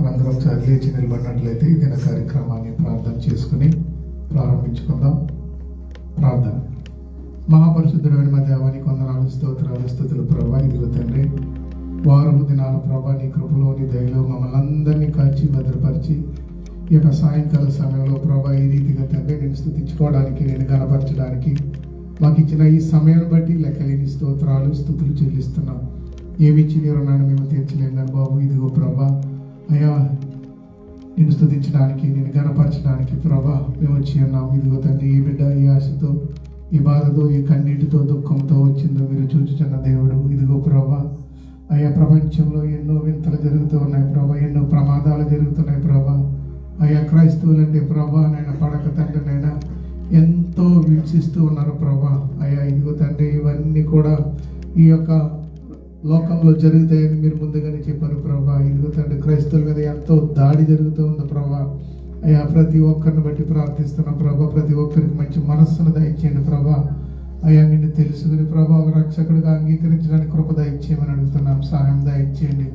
మనందరం చదివేచి లేచి నిలబడినట్లయితే ఈ దిన కార్యక్రమాన్ని ప్రార్థన చేసుకుని ప్రారంభించుకుందాం. ప్రార్థన. మహాపరిశుద్ధుడైన మా దేవానికి వందనాలు స్తోత్రాలు స్థుతులు ప్రభా ఇదిగో తండ్రి వారము దినాల ప్రభా నీ కృపలో నీ దయలో మమ్మల్ని అందరినీ కాచి భద్రపరిచి ఈ యొక్క సాయంకాల సమయంలో ప్రభా ఈ రీతిగా తండ్రి నేను స్థుతించుకోవడానికి నేను గనపరచడానికి మాకు ఇచ్చిన ఈ సమయాన్ని బట్టి లెక్కలేని స్తోత్రాలు స్థుతులు చెల్లిస్తున్నాం. ఏమి ఇచ్చి నీ రుణాన్ని మేము తీర్చలేం బాబు ఇదిగో ప్రభా అయ్యా నేను స్థుతించడానికి నేను గనపరచడానికి ప్రభా మేము వచ్చి ఉన్నాం ఇదిగో తండ్రి ఈ బిడ్డ ఈ ఆశతో ఈ బాధతో ఈ కన్నీటితో దుఃఖంతో వచ్చిందో మీరు చూచుచున్న దేవుడు. ఇదిగో ప్రభా అయ్యా ప్రపంచంలో ఎన్నో వింతలు జరుగుతూ ఉన్నాయి ప్రభా ఎన్నో ప్రమాదాలు జరుగుతున్నాయి ప్రభా. అయ్యా క్రైస్తవులంటే ప్రభా నేను పడక తండ్రి నైనా ఎంతో వీక్షిస్తూ ఉన్నారు ప్రభా. అయ్యా ఇదిగో తండ్రి ఇవన్నీ కూడా ఈ యొక్క లోకంలో జరుగుతాయని మీరు ముందుగానే చెప్పారు ప్రభా. ఇదిగో తండ్రి క్రైస్తవుల మీద ఎంతో దాడి జరుగుతూ ఉంది ప్రభా. అయ్యా ప్రతి ఒక్కరిని బట్టి ప్రార్థిస్తున్నాం ప్రభా. ప్రతి ఒక్కరికి మంచి మనస్సును దయచేయండి ప్రభా. అయ్యా నిన్ను తెలుసుకుని ప్రభా ఒక రక్షకుడిగా అంగీకరించడానికి కృప దయచేయమని అడుగుతున్నాం సహాయం దయచేయండి.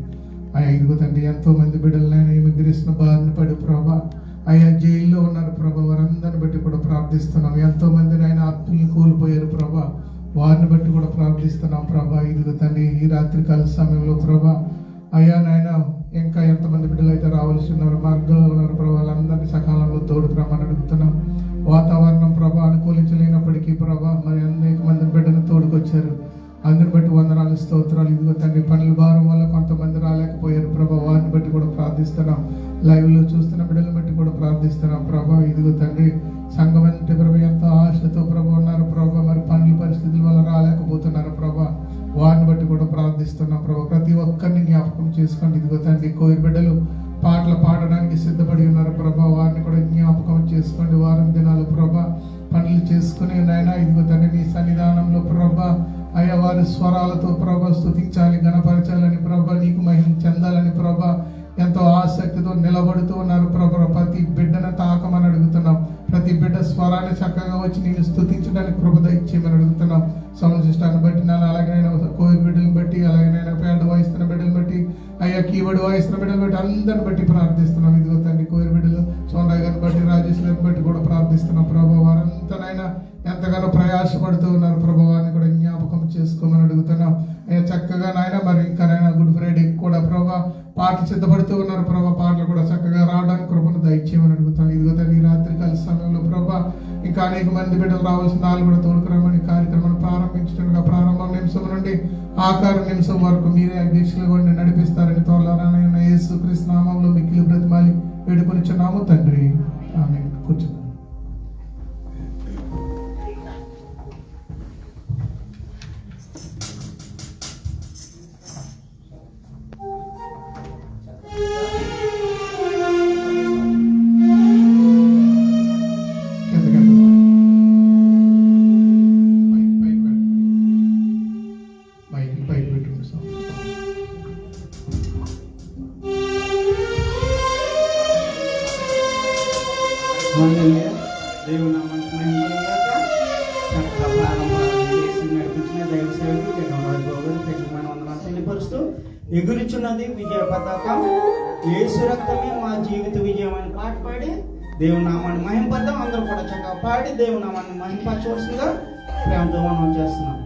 అయ్యా ఇదిగో తండ్రి ఎంతో మంది బిడ్డలైనా ఇమిగ్రేషన్ బారిన పడి ప్రభా. అయ్యా జైల్లో ఉన్నారు ప్రభా. వారందరిని బట్టి కూడా ప్రార్థిస్తున్నాం. ఎంతో మందిని ఆయన ఆత్మల్ని కోల్పోయారు ప్రభా. వారిని బట్టి కూడా ప్రార్థిస్తున్నాం ప్రభా. ఇదిగో తండ్రి ఈ రాత్రికాల సమయంలో ప్రభా అయ్యా నాయన ఇంకా ఎంతమంది బిడ్డలు అయితే రావాల్సి ఉన్నారు మార్గంలో ఉన్నారు ప్రభా వాళ్ళందరినీ సకాలంలో తోడుకురామని అడుగుతున్నాం. వాతావరణం ప్రభా అనుకూలించలేనప్పటికీ ప్రభా మరి అనేక మంది బిడ్డను తోడుకొచ్చారు. అందరిని బట్టి వందనాలు స్తోత్రాలు. ఇదిగో తండ్రి పనుల భారం వల్ల కొంతమంది రాలేకపోయారు ప్రభా. వారిని బట్టి కూడా ప్రార్థిస్తున్నాం. లైవ్లో చూస్తున్న బిడ్డలను బట్టి కూడా ప్రార్థిస్తున్నాం ప్రభా. ఇదిగో తండ్రి సంఘం అంటే చేసుకోండి. ఇదిగో తండ్రి కోరి బిడ్డలు పాటలు పాడడానికి సిద్ధపడి ఉన్నారు. ప్రభా వారిని కూడా జ్ఞాపకం చేసుకోండి. వారం దినాలు ప్రభా పనులు చేసుకుని నాయన ఇదిగో తండ్రి నీ సన్నిధానంలో ప్రభా అయ్యా వారి స్వరాలతో ప్రభా స్థుతించాలి గణపరచాలని ప్రభా నీకు మహిమ చెందాలని ప్రభా ఎంతో ఆసక్తితో నిలబడుతూ ఉన్నారు ప్రభా. ప్రతి బిడ్డను తాకమని అడుగుతున్నాం. ప్రతి బిడ్డ స్వరాన్ని చక్కగా వచ్చి నేను స్థుతించడానికి కృపద ఇచ్చేయమని అడుగుతున్నాం. సౌండ్ సిస్టాన్ని బట్టి నన్ను అలాగైనా కోవిడ్ బిడ్డలను బట్టి అలాగైనా పేద వాయిస్తున్న బిడ్డలు బట్టి అయ్యా కీబోర్డ్ వాయిస్తున్న బిడ్డలు బట్టి అందరిని బట్టి ప్రార్థిస్తున్నాం. ఇదిగో తండ్రి కోరి బిడ్డలు సోనరాయ్ గారిని బట్టి రాజేష్ గారిని బట్టి కూడా ప్రార్థిస్తున్నాం. ప్రభా వారంతనైనా ఎంతగానో ప్రయాసపడుతూ ఉన్నారు. ప్రభావాన్ని కూడా జ్ఞాపకం చేసుకోమని అడుగుతున్నాం. అయ్యా చక్కగా నాయన మరి ఇంకానైనా గుడ్ ఫ్రైడే కూడా ప్రభా పాటలు సిద్ధపడుతూ ఉన్నారు. ప్రభా పాటలు కూడా చక్కగా రావడానికి కృపను దయచేయమని అడుగుతాం ఇదిగో తండ్రి రాత్రి కాల సమయంలో ప్రభా ఇంకా అనేక మంది బిడ్డలు రావాల్సిన వాళ్ళు కూడా తోడుకురామని కార్యక్రమాన్ని ప్రారంభించడానికి ప్రారంభం నిమిషం నుండి ఆకార నిమిషం వరకు మీరే అధ్యక్షులుగా ఉండి నడిపిస్తారని తోలారాయణ యేసు కృష్ణ నామంలో మిక్కిలి బ్రతిమాలి వేడుకొనిచున్నాము తండ్రి. ఆమె కూర్చున్నాం హల్లెలూయా. దేవుని నామానికి మహిమ చక్కగా ప్రారంభం చేసి నడిపించిన దైవ బాబు ప్రత్యేకమైన వందనాలు తెలియపరుస్తూ ఎగురుచున్నది విజయ పతాకం ఏసు రక్తమే మా జీవిత విజయం అని పాట పాడి దేవుని నామాన్ని మహింపద్దాం అందరూ కూడా చక్కగా పాడి దేవుని నామాన్ని మహింపరచవలసిందిగా ప్రేమతో మనం చేస్తున్నాం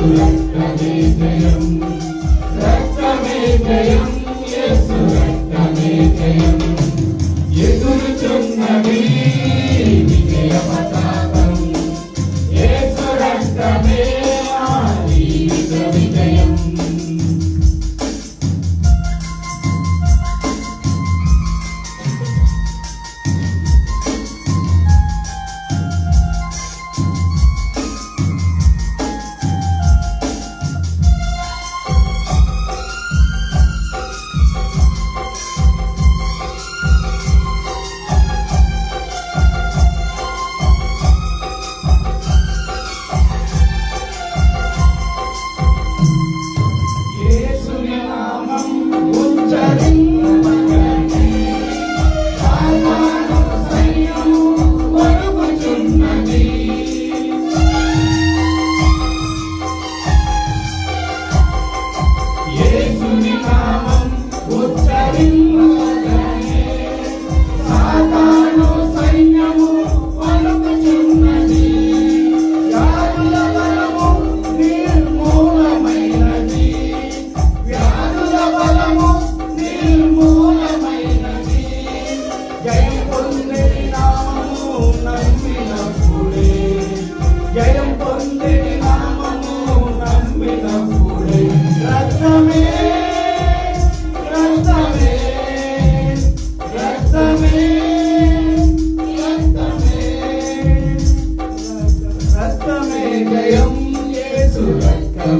Hallelujah.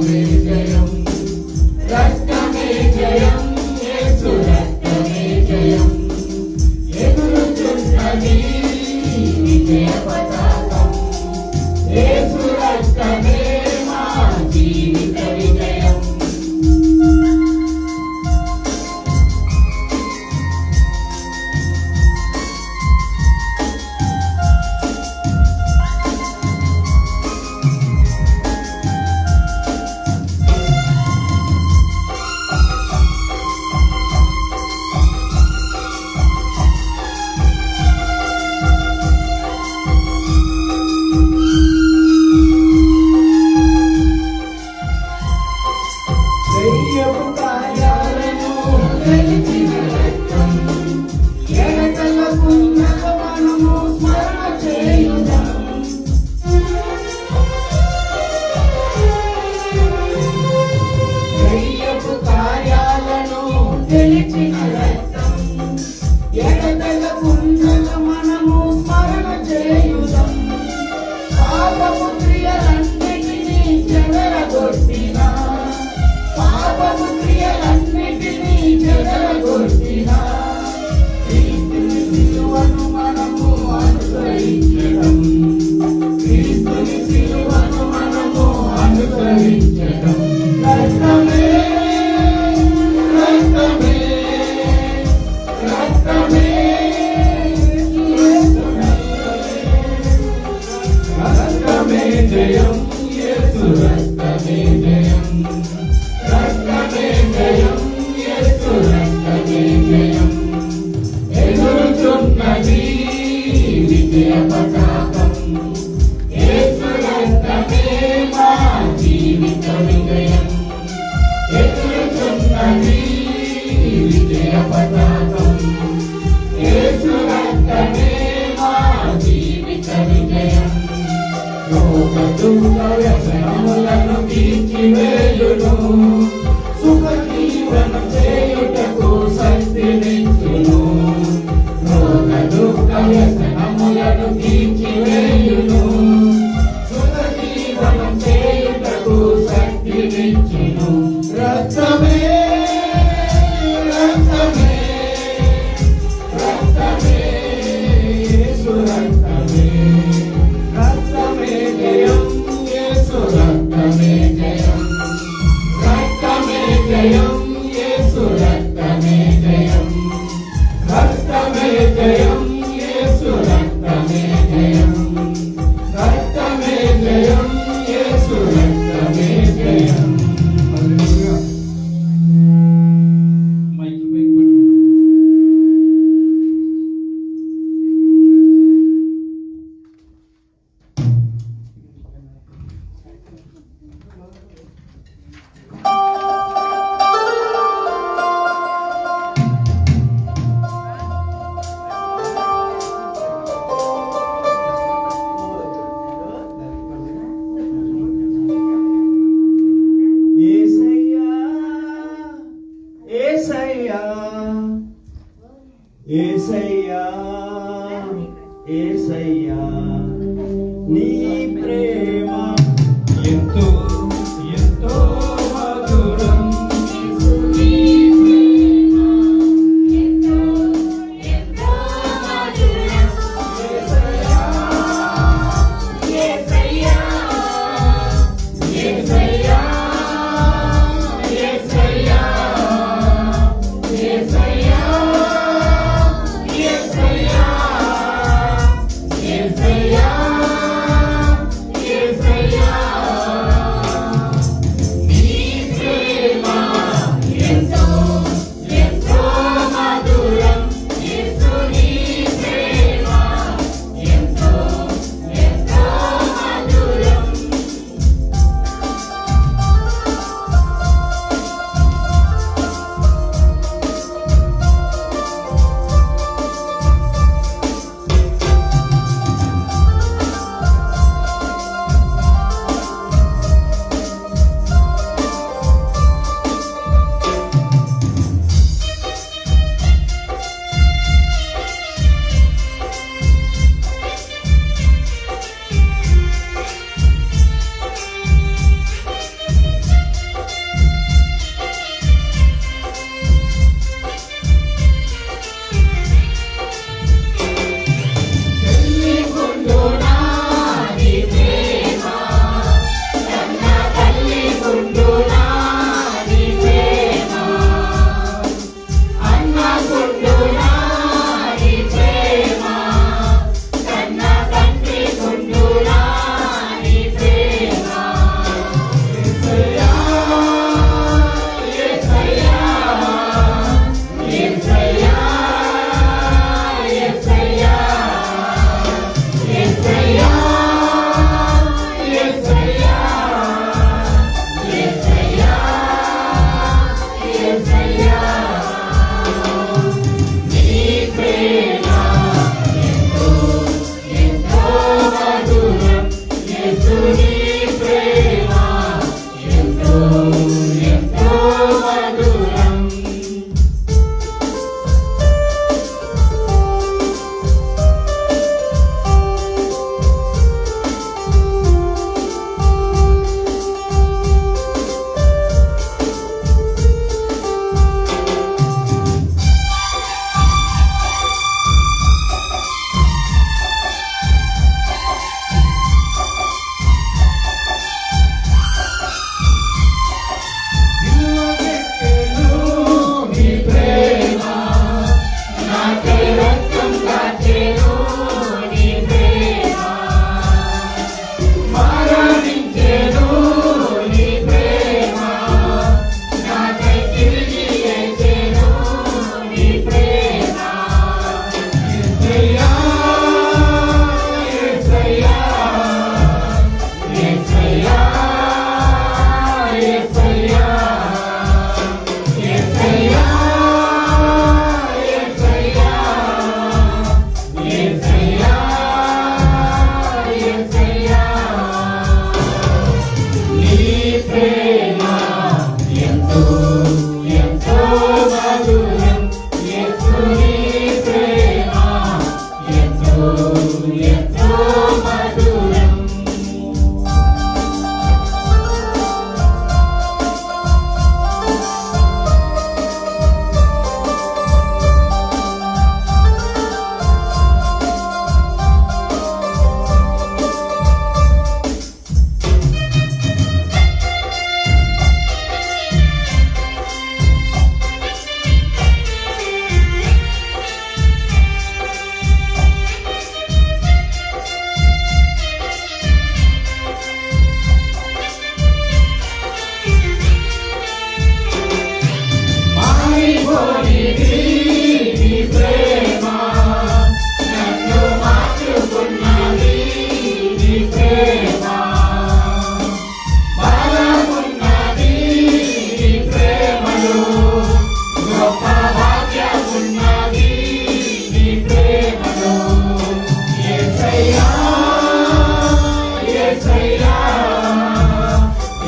me. Stop it.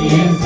Yeah.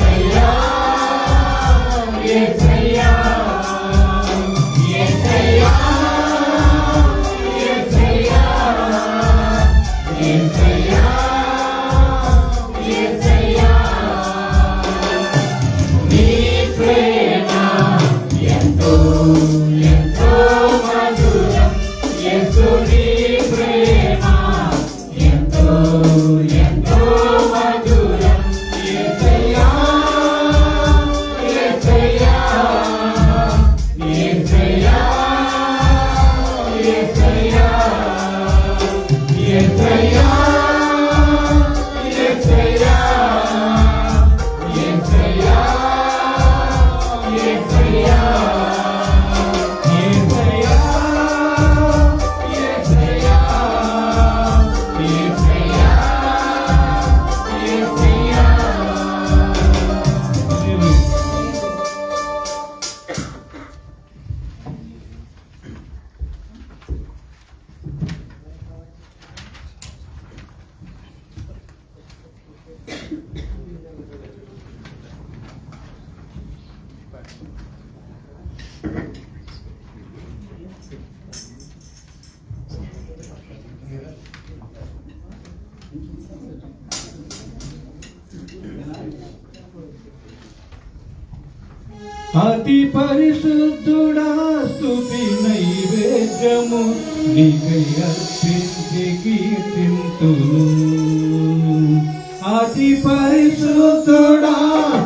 అతి పరిశుద్ధుడా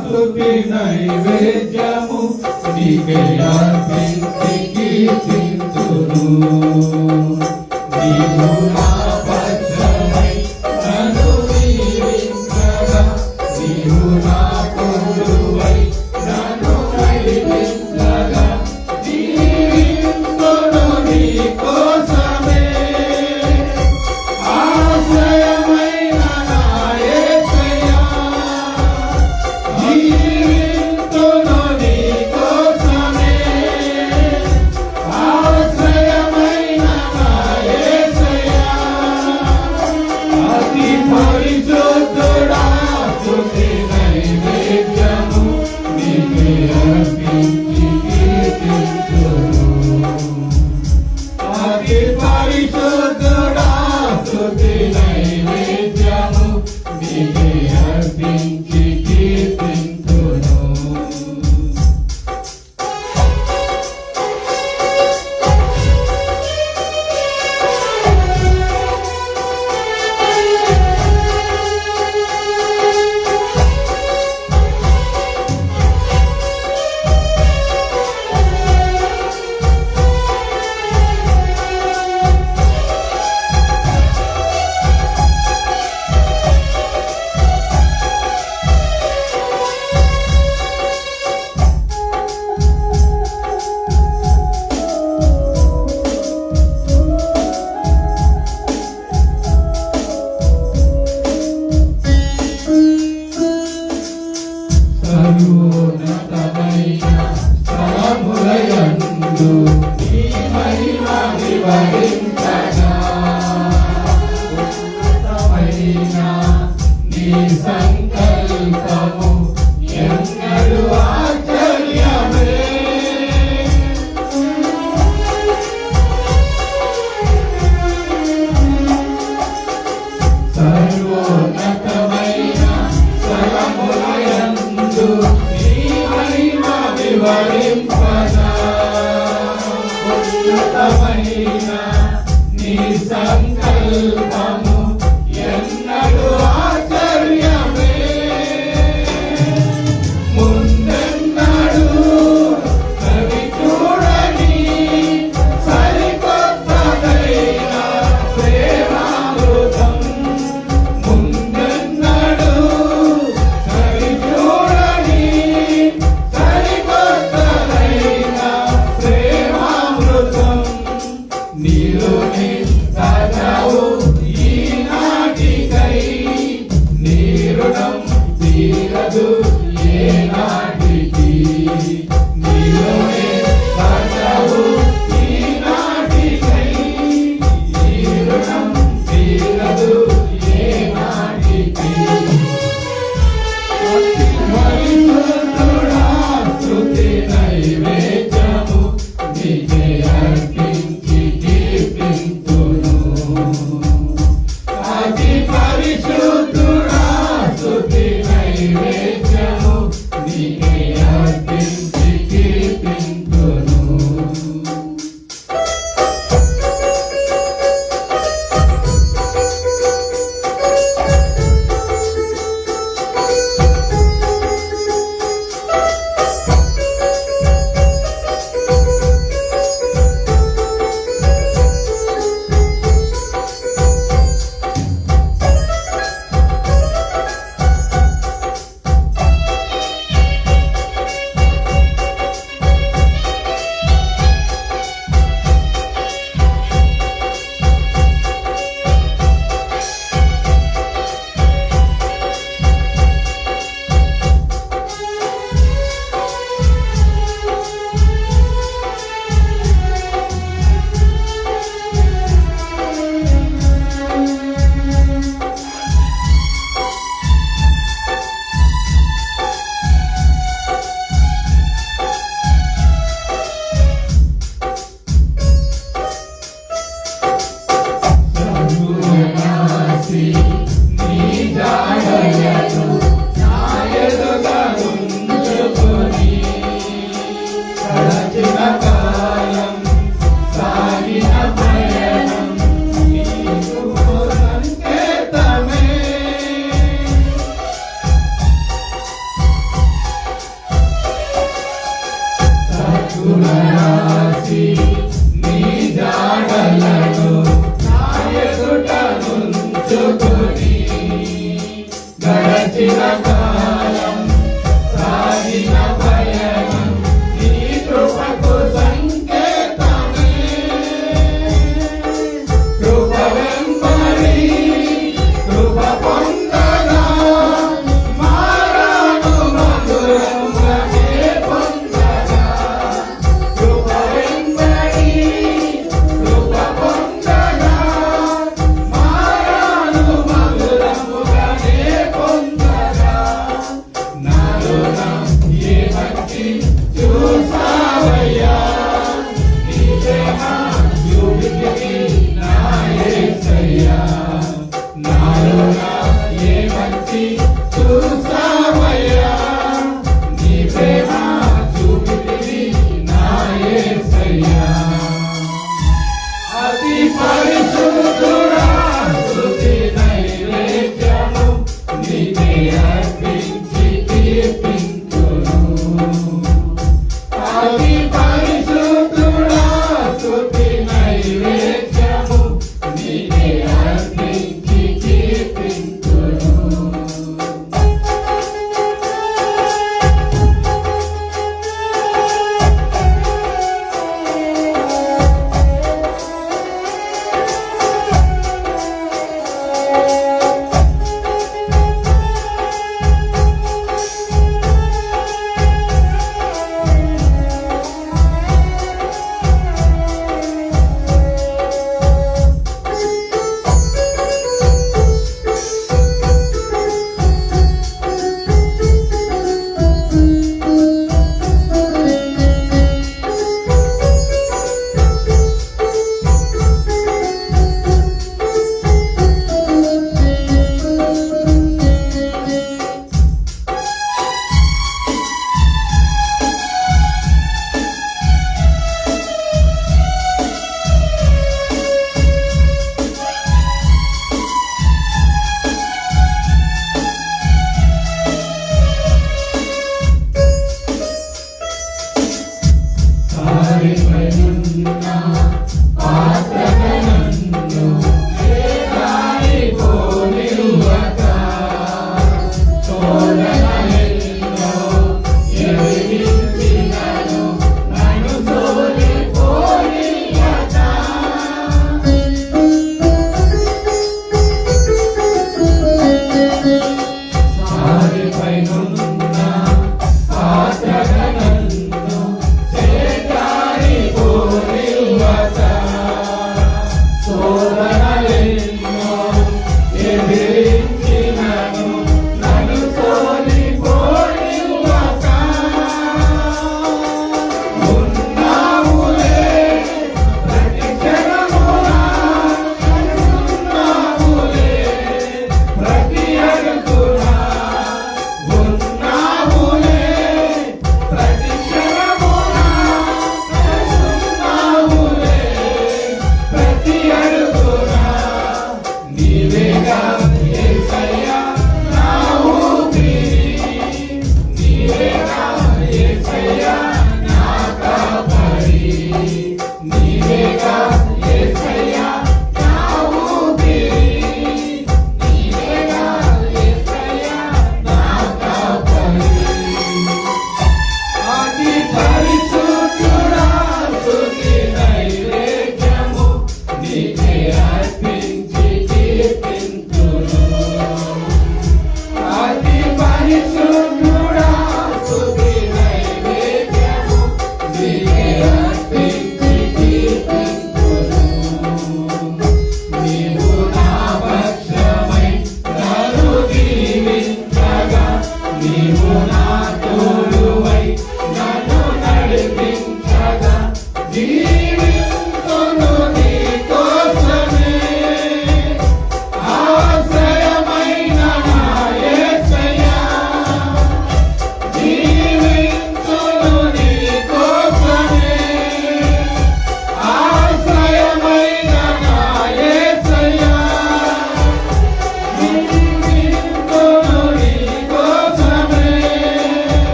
స్తుతి నైవేద్యము. నీకే అర్పించి కీర్తింతును నీవు నా